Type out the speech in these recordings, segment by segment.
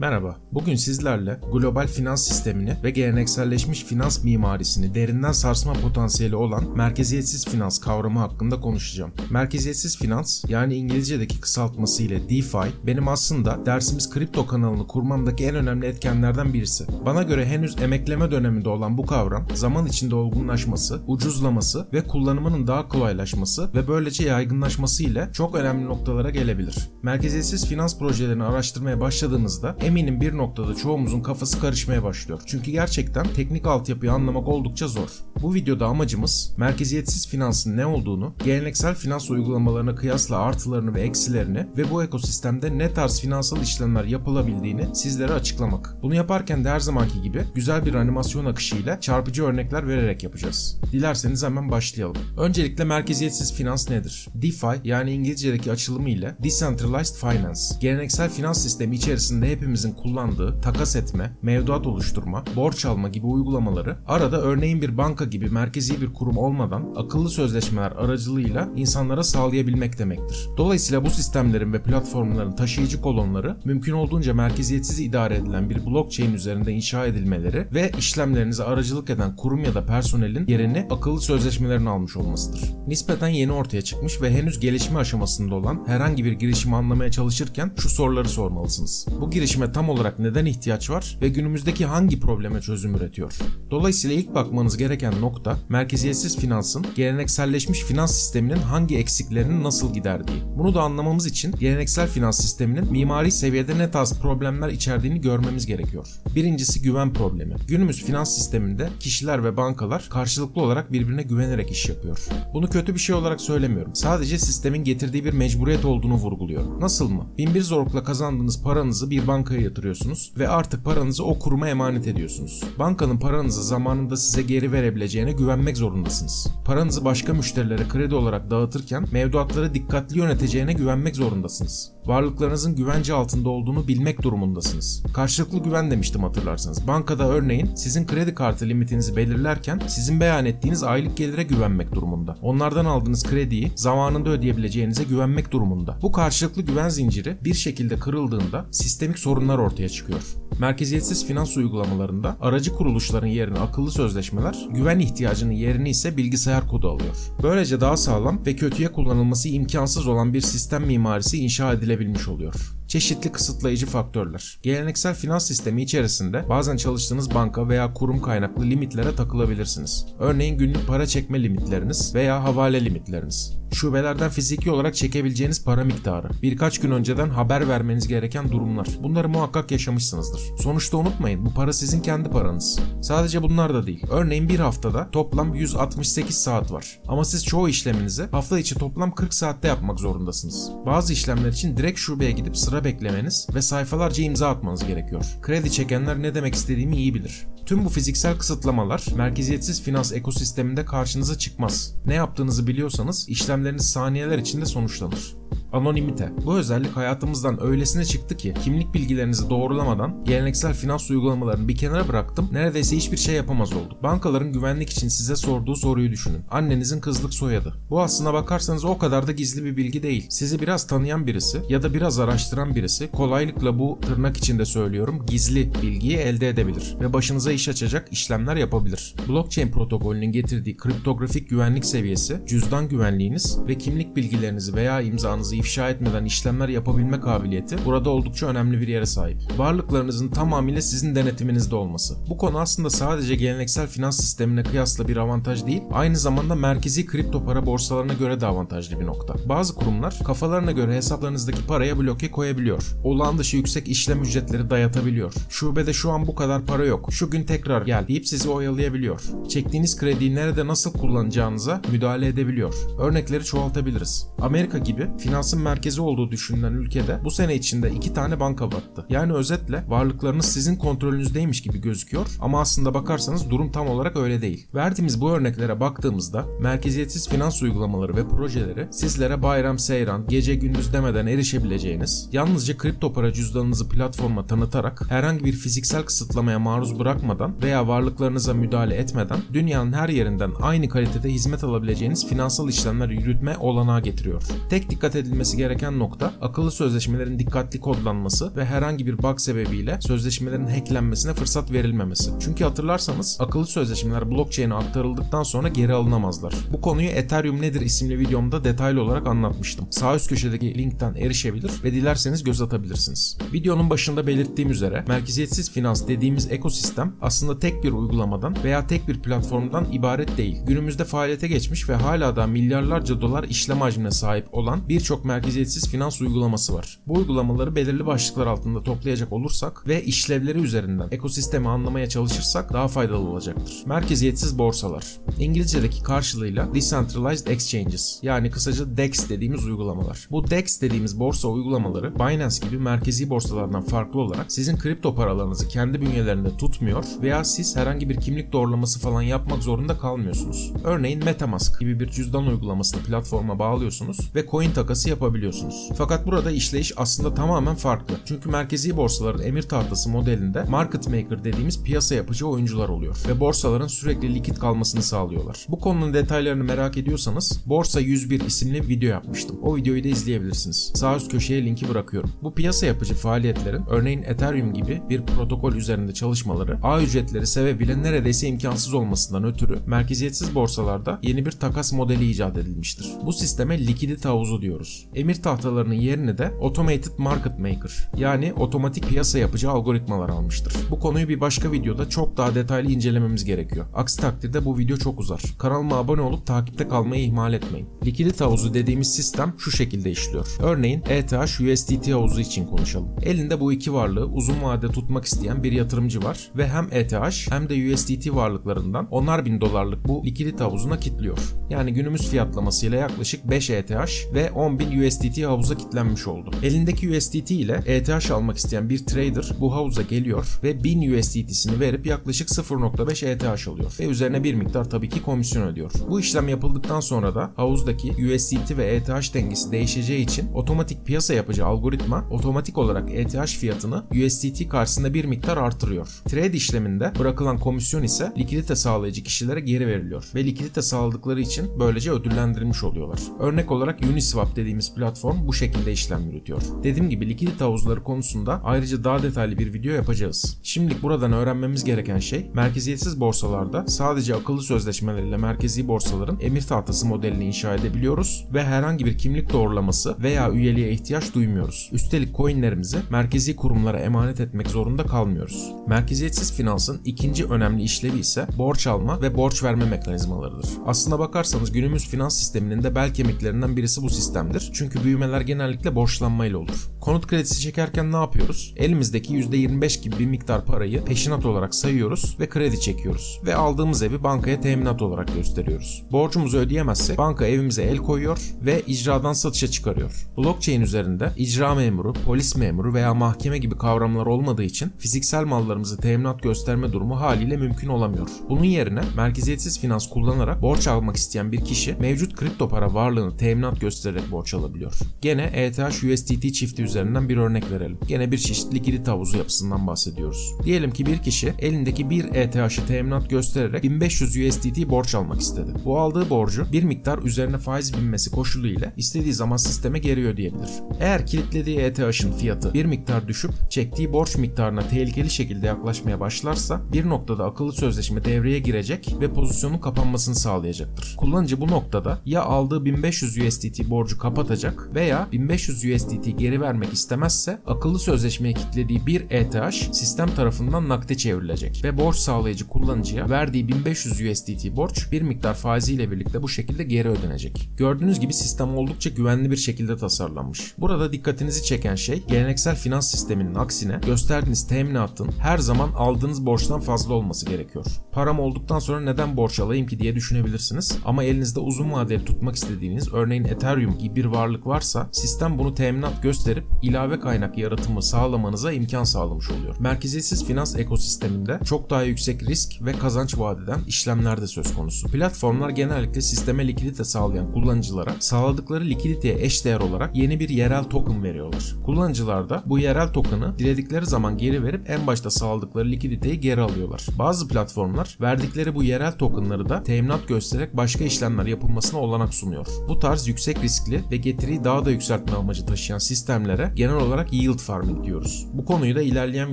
Merhaba, bugün sizlerle global finans sistemini ve gelenekselleşmiş finans mimarisini derinden sarsma potansiyeli olan merkeziyetsiz finans kavramı hakkında konuşacağım. Merkeziyetsiz finans, yani İngilizce'deki kısaltması ile DeFi, benim aslında dersimiz kripto kanalını kurmamdaki en önemli etkenlerden birisi. Bana göre henüz emekleme döneminde olan bu kavram, zaman içinde olgunlaşması, ucuzlaması ve kullanımının daha kolaylaşması ve böylece yaygınlaşması ile çok önemli noktalara gelebilir. Merkeziyetsiz finans projelerini araştırmaya başladığınızda eminim bir noktada çoğumuzun kafası karışmaya başlıyor. Çünkü gerçekten teknik altyapıyı anlamak oldukça zor. Bu videoda amacımız merkeziyetsiz finansın ne olduğunu, geleneksel finans uygulamalarına kıyasla artılarını ve eksilerini ve bu ekosistemde ne tarz finansal işlemler yapılabildiğini sizlere açıklamak. Bunu yaparken de her zamanki gibi güzel bir animasyon akışıyla çarpıcı örnekler vererek yapacağız. Dilerseniz hemen başlayalım. Öncelikle merkeziyetsiz finans nedir? DeFi yani İngilizce'deki açılımı ile Decentralized Finance. Geleneksel finans sistemi içerisinde hepimizin kullandığı takas etme, mevduat oluşturma, borç alma gibi uygulamaları arada örneğin bir banka gibi merkezi bir kurum olmadan akıllı sözleşmeler aracılığıyla insanlara sağlayabilmek demektir. Dolayısıyla bu sistemlerin ve platformların taşıyıcı kolonları mümkün olduğunca merkeziyetsiz idare edilen bir blockchain üzerinde inşa edilmeleri ve işlemlerinize aracılık eden kurum ya da personelin yerini akıllı sözleşmelerin almış olmasıdır. Nispeten yeni ortaya çıkmış ve henüz gelişme aşamasında olan herhangi bir girişimi anlamaya çalışırken şu soruları sormalısınız. Bu girişime tam olarak neden ihtiyaç var ve günümüzdeki hangi probleme çözüm üretiyor? Dolayısıyla ilk bakmanız gereken nokta merkeziyetsiz finansın gelenekselleşmiş finans sisteminin hangi eksiklerini nasıl giderdiği. Bunu da anlamamız için geleneksel finans sisteminin mimari seviyede ne tarz problemler içerdiğini görmemiz gerekiyor. Birincisi güven problemi. Günümüz finans sisteminde kişiler ve bankalar karşılıklı olarak birbirine güvenerek iş yapıyor. Bunu kötü bir şey olarak söylemiyorum. Sadece sistemin getirdiği bir mecburiyet olduğunu vurguluyor. Nasıl mı? Binbir zorlukla kazandığınız paranızı bir bankaya yatırıyorsunuz ve artık paranızı o kuruma emanet ediyorsunuz. Bankanın paranızı zamanında size geri verebileceğine güvenmek zorundasınız. Paranızı başka müşterilere kredi olarak dağıtırken mevduatları dikkatli yöneteceğine güvenmek zorundasınız. Varlıklarınızın güvence altında olduğunu bilmek durumundasınız. Karşılıklı güven demiştim hatırlarsanız. Bankada örneğin sizin kredi kartı limitinizi belirlerken sizin beyan ettiğiniz aylık gelire güvenmek durumunda. Onlardan aldığınız krediyi zamanında ödeyebileceğinize güvenmek durumunda. Bu karşılıklı güven zinciri bir şekilde kırıldığında sistemik sorunlar ortaya çıkıyor. Merkeziyetsiz finans uygulamalarında aracı kuruluşların yerine akıllı sözleşmeler, güven ihtiyacının yerini ise bilgisayar kodu alıyor. Böylece daha sağlam ve kötüye kullanılması imkansız olan bir sistem mimarisi inşa edilebilmiş oluyor çeşitli kısıtlayıcı faktörler. Geleneksel finans sistemi içerisinde bazen çalıştığınız banka veya kurum kaynaklı limitlere takılabilirsiniz. Örneğin günlük para çekme limitleriniz veya havale limitleriniz. Şubelerden fiziki olarak çekebileceğiniz para miktarı, birkaç gün önceden haber vermeniz gereken durumlar. Bunları muhakkak yaşamışsınızdır. Sonuçta unutmayın bu para sizin kendi paranız. Sadece bunlar da değil. Örneğin bir haftada toplam 168 saat var. Ama siz çoğu işleminizi hafta içi toplam 40 saatte yapmak zorundasınız. Bazı işlemler için direkt şubeye gidip sıra beklemeniz ve sayfalarca imza atmanız gerekiyor. Kredi çekenler ne demek istediğimi iyi bilir. Tüm bu fiziksel kısıtlamalar merkeziyetsiz finans ekosisteminde karşınıza çıkmaz. Ne yaptığınızı biliyorsanız işlemleriniz saniyeler içinde sonuçlanır. Anonimite. Bu özellik hayatımızdan öylesine çıktı ki kimlik bilgilerinizi doğrulamadan geleneksel finans uygulamalarını bir kenara bıraktım. Neredeyse hiçbir şey yapamaz olduk. Bankaların güvenlik için size sorduğu soruyu düşünün. Annenizin kızlık soyadı. Bu aslına bakarsanız o kadar da gizli bir bilgi değil. Sizi biraz tanıyan birisi ya da biraz araştıran birisi kolaylıkla bu tırnak içinde söylüyorum gizli bilgiyi elde edebilir ve başınıza iş açacak işlemler yapabilir. Blockchain protokolünün getirdiği kriptografik güvenlik seviyesi, cüzdan güvenliğiniz ve kimlik bilgilerinizi veya imzanızı ifşa etmeden işlemler yapabilme kabiliyeti burada oldukça önemli bir yere sahip. Varlıklarınızın tamamıyla sizin denetiminizde olması. Bu konu aslında sadece geleneksel finans sistemine kıyasla bir avantaj değil, aynı zamanda merkezi kripto para borsalarına göre de avantajlı bir nokta. Bazı kurumlar kafalarına göre hesaplarınızdaki paraya bloke koyabiliyor. Olağan dışı yüksek işlem ücretleri dayatabiliyor. Şubede şu an bu kadar para yok. Şu gün tekrar gel deyip sizi oyalayabiliyor. Çektiğiniz krediyi nerede nasıl kullanacağınıza müdahale edebiliyor. Örnekleri çoğaltabiliriz. Amerika gibi finansın merkezi olduğu düşünülen ülkede bu sene içinde iki tane banka battı. Yani özetle varlıklarınız sizin kontrolünüzdeymiş gibi gözüküyor ama aslında bakarsanız durum tam olarak öyle değil. Verdiğimiz bu örneklere baktığımızda merkeziyetsiz finans uygulamaları ve projeleri sizlere bayram seyran, gece gündüz demeden erişebileceğiniz, yalnızca kripto para cüzdanınızı platforma tanıtarak herhangi bir fiziksel kısıtlamaya maruz bırakmadan veya varlıklarınıza müdahale etmeden dünyanın her yerinden aynı kalitede hizmet alabileceğiniz finansal işlemler yürütme olanağı getiriyor. Tek dikkat edilmesi edilmesi gereken nokta akıllı sözleşmelerin dikkatli kodlanması ve herhangi bir bug sebebiyle sözleşmelerin hacklenmesine fırsat verilmemesi. Çünkü hatırlarsanız akıllı sözleşmeler blockchain'e aktarıldıktan sonra geri alınamazlar. Bu konuyu Ethereum nedir isimli videomda detaylı olarak anlatmıştım. Sağ üst köşedeki linkten erişebilir ve dilerseniz göz atabilirsiniz. Videonun başında belirttiğim üzere merkeziyetsiz finans dediğimiz ekosistem aslında tek bir uygulamadan veya tek bir platformdan ibaret değil. Günümüzde faaliyete geçmiş ve hala da milyarlarca dolar işlem hacmine sahip olan birçok merkeziyetsiz finans uygulaması var. Bu uygulamaları belirli başlıklar altında toplayacak olursak ve işlevleri üzerinden ekosistemi anlamaya çalışırsak daha faydalı olacaktır. Merkeziyetsiz borsalar. İngilizce'deki karşılığıyla Decentralized Exchanges yani kısaca DEX dediğimiz uygulamalar. Bu DEX dediğimiz borsa uygulamaları Binance gibi merkezi borsalardan farklı olarak sizin kripto paralarınızı kendi bünyelerinde tutmuyor veya siz herhangi bir kimlik doğrulaması falan yapmak zorunda kalmıyorsunuz. Örneğin Metamask gibi bir cüzdan uygulamasını platforma bağlıyorsunuz ve coin takası yapabiliyorsunuz. Fakat burada işleyiş aslında tamamen farklı. Çünkü merkezi borsaların emir tahtası modelinde market maker dediğimiz piyasa yapıcı oyuncular oluyor ve borsaların sürekli likit kalmasını sağlıyorlar. Bu konunun detaylarını merak ediyorsanız Borsa 101 isimli video yapmıştım. O videoyu da izleyebilirsiniz. Sağ üst köşeye linki bırakıyorum. Bu piyasa yapıcı faaliyetlerin örneğin Ethereum gibi bir protokol üzerinde çalışmaları ağ ücretleri sebebiyle neredeyse imkansız olmasından ötürü merkeziyetsiz borsalarda yeni bir takas modeli icat edilmiştir. Bu sisteme likidite havuzu diyoruz. Emir tahtalarının yerini de Automated Market Maker yani otomatik piyasa yapıcı algoritmalar almıştır. Bu konuyu bir başka videoda çok daha detaylı incelememiz gerekiyor. Aksi takdirde bu video çok uzar. Kanalıma abone olup takipte kalmayı ihmal etmeyin. Likidite havuzu dediğimiz sistem şu şekilde işliyor. Örneğin ETH USDT havuzu için konuşalım. Elinde bu iki varlığı uzun vadede tutmak isteyen bir yatırımcı var ve hem ETH hem de USDT varlıklarından onar bin dolarlık bu likidite havuzuna kitliyor. Yani günümüz fiyatlamasıyla yaklaşık 5 ETH ve 10 bin USDT havuza kitlenmiş oldu. Elindeki USDT ile ETH almak isteyen bir trader bu havuza geliyor ve 1000 USDT'sini verip yaklaşık 0.5 ETH alıyor ve üzerine bir miktar tabii ki komisyon ödüyor. Bu işlem yapıldıktan sonra da havuzdaki USDT ve ETH dengesi değişeceği için otomatik piyasa yapıcı algoritma otomatik olarak ETH fiyatını USDT karşısında bir miktar artırıyor. Trade işleminde bırakılan komisyon ise likidite sağlayıcı kişilere geri veriliyor ve likidite sağladıkları için böylece ödüllendirilmiş oluyorlar. Örnek olarak Uniswap dediğimiz platform bu şekilde işlem yürütüyor. Dediğim gibi likidite havuzları konusunda ayrıca daha detaylı bir video yapacağız. Şimdilik buradan öğrenmemiz gereken şey merkeziyetsiz borsalarda sadece akıllı sözleşmeleriyle merkezi borsaların emir tahtası modelini inşa edebiliyoruz ve herhangi bir kimlik doğrulaması veya üyeliğe ihtiyaç duymuyoruz. Üstelik coinlerimizi merkezi kurumlara emanet etmek zorunda kalmıyoruz. Merkeziyetsiz finansın ikinci önemli işlevi ise borç alma ve borç verme mekanizmalarıdır. Aslına bakarsanız günümüz finans sisteminin de bel kemiklerinden birisi bu sistemdir. Çünkü büyümeler genellikle borçlanmayla olur. Konut kredisi çekerken ne yapıyoruz? Elimizdeki %25 gibi bir miktar parayı peşinat olarak sayıyoruz ve kredi çekiyoruz. Ve aldığımız evi bankaya teminat olarak gösteriyoruz. Borcumuzu ödeyemezsek banka evimize el koyuyor ve icradan satışa çıkarıyor. Blockchain üzerinde icra memuru, polis memuru veya mahkeme gibi kavramlar olmadığı için fiziksel mallarımızı teminat gösterme durumu haliyle mümkün olamıyor. Bunun yerine merkeziyetsiz finans kullanarak borç almak isteyen bir kişi mevcut kripto para varlığını teminat göstererek borç alabiliyor. Gene ETH USDT çifti üzerinden bir örnek verelim. Gene bir çeşit likidite havuzu yapısından bahsediyoruz. Diyelim ki bir kişi elindeki bir ETH'ı teminat göstererek 1500 USDT borç almak istedi. Bu aldığı borcu bir miktar üzerine faiz binmesi koşuluyla istediği zaman sisteme geri ödeyebilir. Eğer kilitlediği ETH'ın fiyatı bir miktar düşüp çektiği borç miktarına tehlikeli şekilde yaklaşmaya başlarsa bir noktada akıllı sözleşme devreye girecek ve pozisyonun kapanmasını sağlayacaktır. Kullanıcı bu noktada ya aldığı 1500 USDT borcu kapatacak veya 1500 USDT geri vermek istemezse akıllı sözleşmeye kilitlediği bir ETH sistem tarafından nakde çevrilecek ve borç sağlayıcı kullanıcıya verdiği 1500 USDT borç bir miktar faiziyle birlikte bu şekilde geri ödenecek. Gördüğünüz gibi sistem oldukça güvenli bir şekilde tasarlanmış. Burada dikkatinizi çeken şey geleneksel finans sisteminin aksine gösterdiğiniz teminatın her zaman aldığınız borçtan fazla olması gerekiyor. Param olduktan sonra neden borç alayım ki diye düşünebilirsiniz ama elinizde uzun vadeli tutmak istediğiniz örneğin Ethereum gibi bir varlık varsa sistem bunu teminat gösterip ilave kaynak yaratımı sağlamanıza imkan sağlamış oluyor. Merkeziyetsiz finans ekosisteminde çok daha yüksek risk ve kazanç vaat eden işlemler de söz konusu. Platformlar genellikle sisteme likidite sağlayan kullanıcılara sağladıkları likiditeye eşdeğer olarak yeni bir yerel token veriyorlar. Kullanıcılar da bu yerel token'ı diledikleri zaman geri verip en başta sağladıkları likiditeyi geri alıyorlar. Bazı platformlar verdikleri bu yerel token'ları da teminat göstererek başka işlemler yapılmasına olanak sunuyor. Bu tarz yüksek riskli ve getiriyi daha da yükseltme amacı taşıyan sistemlere genel olarak yield farming diyoruz. Bu konuyu da ilerleyen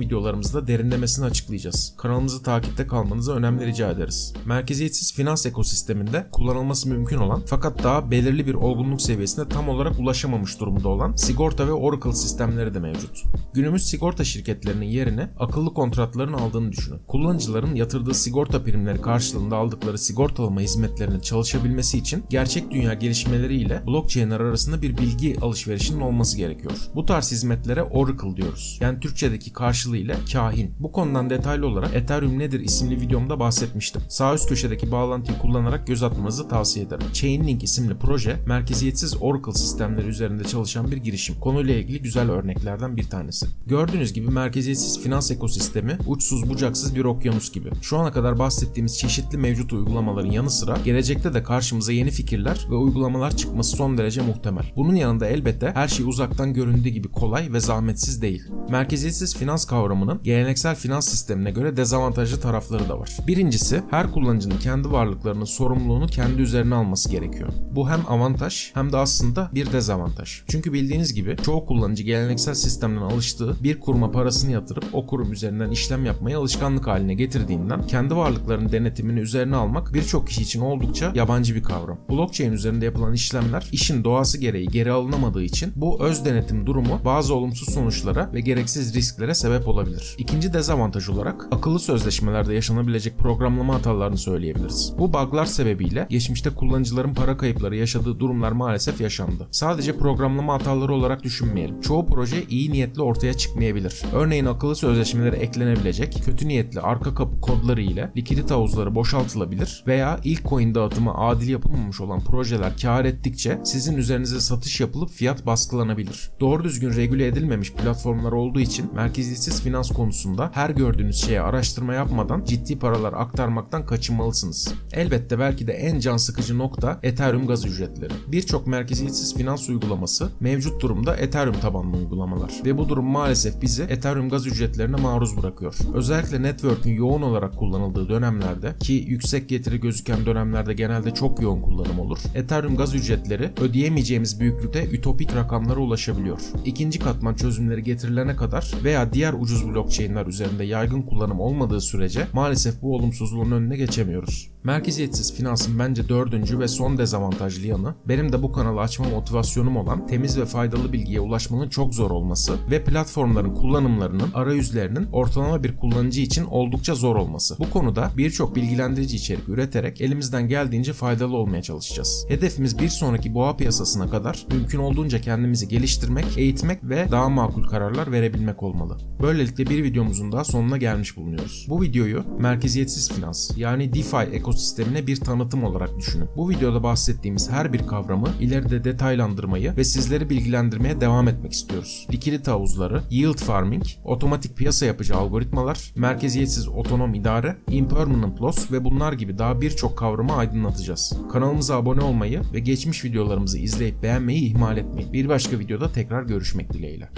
videolarımızda derinlemesine açıklayacağız. Kanalımızı takipte kalmanızı önemli rica ederiz. Merkeziyetsiz finans ekosisteminde kullanılması mümkün olan fakat daha belirli bir olgunluk seviyesine tam olarak ulaşamamış durumda olan sigorta ve Oracle sistemleri de mevcut. Günümüz sigorta şirketlerinin yerine akıllı kontratların aldığını düşünün. Kullanıcıların yatırdığı sigorta primleri karşılığında aldıkları sigortalama hizmetlerinin çalışabilmesi için gerçek dünya gelişmeleriyle blockchain'ler arasında bir bilgi alışverişinin olması gerekiyor. Bu tarz hizmetlere Oracle diyoruz. Yani Türkçedeki karşılığıyla kahin. Bu konudan detaylı olarak Ethereum nedir isimli videomda bahsetmiştim. Sağ üst köşedeki bağlantıyı kullanarak göz atmanızı tavsiye ederim. Chainlink isimli proje merkeziyetsiz Oracle sistemleri üzerinde çalışan bir girişim. Konuyla ilgili güzel örneklerden bir tanesi. Gördüğünüz gibi merkeziyetsiz finans ekosistemi uçsuz bucaksız bir okyanus gibi. Şu ana kadar bahsettiğimiz çeşitli mevcut uygulamaların yanı sıra gelecekte de karşımıza yeni fikirler ve uygulamalar çıkması son derece muhtemel. Bunun yanında elbette her şey uzaktan göründüğü gibi kolay ve zahmetsiz değil. Merkeziyetsiz finans kavramının geleneksel finans sistemine göre dezavantajlı tarafları da var. Birincisi her kullanıcının kendi varlıklarının sorumluluğunu kendi üzerine alması gerekiyor. Bu hem avantaj hem de aslında bir dezavantaj. Çünkü bildiğiniz gibi çoğu kullanıcı geleneksel sistemden alıştığı bir kuruma parasını yatırıp o kurum üzerinden işlem yapmayı alışkanlık haline getirdiğinden kendi varlıklarının denetimini üzerine almak birçok kişi için oldukça yabancı bir kavram. Blockchain üzerinde yapılan işlemler işin doğası gereği geri alınamadığı için bu öz denetim durumu bazı olumsuz sonuçlara ve gereksiz risklere sebep olabilir. İkinci dezavantaj olarak akıllı sözleşmelerde yaşanabilecek programlama hatalarını söyleyebiliriz. Bu bug'lar sebebiyle geçmişte kullanıcıların para kayıpları yaşadığı durumlar maalesef yaşandı. Sadece programlama hataları olarak düşünmeyelim. Çoğu proje iyi niyetli ortaya çıkmayabilir. Örneğin akıllı sözleşmelere eklenebilecek kötü niyetli arka kapı kodları ile likidite havuzları boşaltılabilir veya ilk coin dağıtımı adil yapılmamış olan projeler kar ettikçe sizin üzerinize satış yapılıp fiyat baskılanabilir. Doğru düzgün regüle edilmemiş platformlar olduğu için merkeziyetsiz finans konusunda her gördüğünüz şeye araştırma yapmadan ciddi paralar aktarmaktan kaçınmalısınız. Elbette belki de en can sıkıcı nokta Ethereum gaz ücretleri. Birçok merkeziyetsiz finans uygulaması mevcut durumda Ethereum tabanlı uygulamalar ve bu durum maalesef bizi Ethereum gaz ücretlerine maruz bırakıyor. Özellikle network'ün yoğun olarak kullanıldığı dönemlerde ki yüksek getiri gözüken dönemlerde genelde çok yoğun kullanım olur. Ethereum gaz ücretleri ödeyemeyeceğimiz büyüklükte ütopik rakamlara ulaşabiliyor. İkinci katman çözümleri getirilene kadar veya diğer ucuz blockchain'ler üzerinde yaygın kullanım olmadığı sürece maalesef bu olumsuzluğun önüne geçemiyoruz. Merkeziyetsiz finansın bence dördüncü ve son dezavantajlı yanı benim de bu kanalı açma motivasyonum olan temiz ve faydalı bilgiye ulaşmanın çok zor olması ve platformların kullanımlarının arayüzlerinin ortalama bir kullanıcı için oldukça zor olması. Bu konuda birçok bilgilendirici içerik üreterek elimizden geldiğince faydalı olmaya çalışacağız. Hedefimiz bir sonraki boğa piyasasına kadar mümkün olduğunca kendimizi geliştirmek, eğitmek ve daha makul kararlar verebilmek olmalı. Böylelikle bir videomuzun daha sonuna gelmiş bulunuyoruz. Bu videoyu merkeziyetsiz finans yani DeFi ekosistemine bir tanıtım olarak düşünün. Bu videoda bahsettiğimiz her bir kavramı ileride detaylandırmayı ve sizleri bilgilendirmeye devam etmek istiyoruz. Likidite havuzları, yield farming, otomatik piyasa yapıcı algoritmalar, merkeziyetsiz otonom idare, impermanent loss ve bunlar gibi daha birçok kavramı aydınlatacağız. Kanalımıza abone olmayı ve geçmiş videolarımızı izleyip beğenmeyi ihmal etmeyin. Bir başka videoda tekrar görüşmek dileğiyle.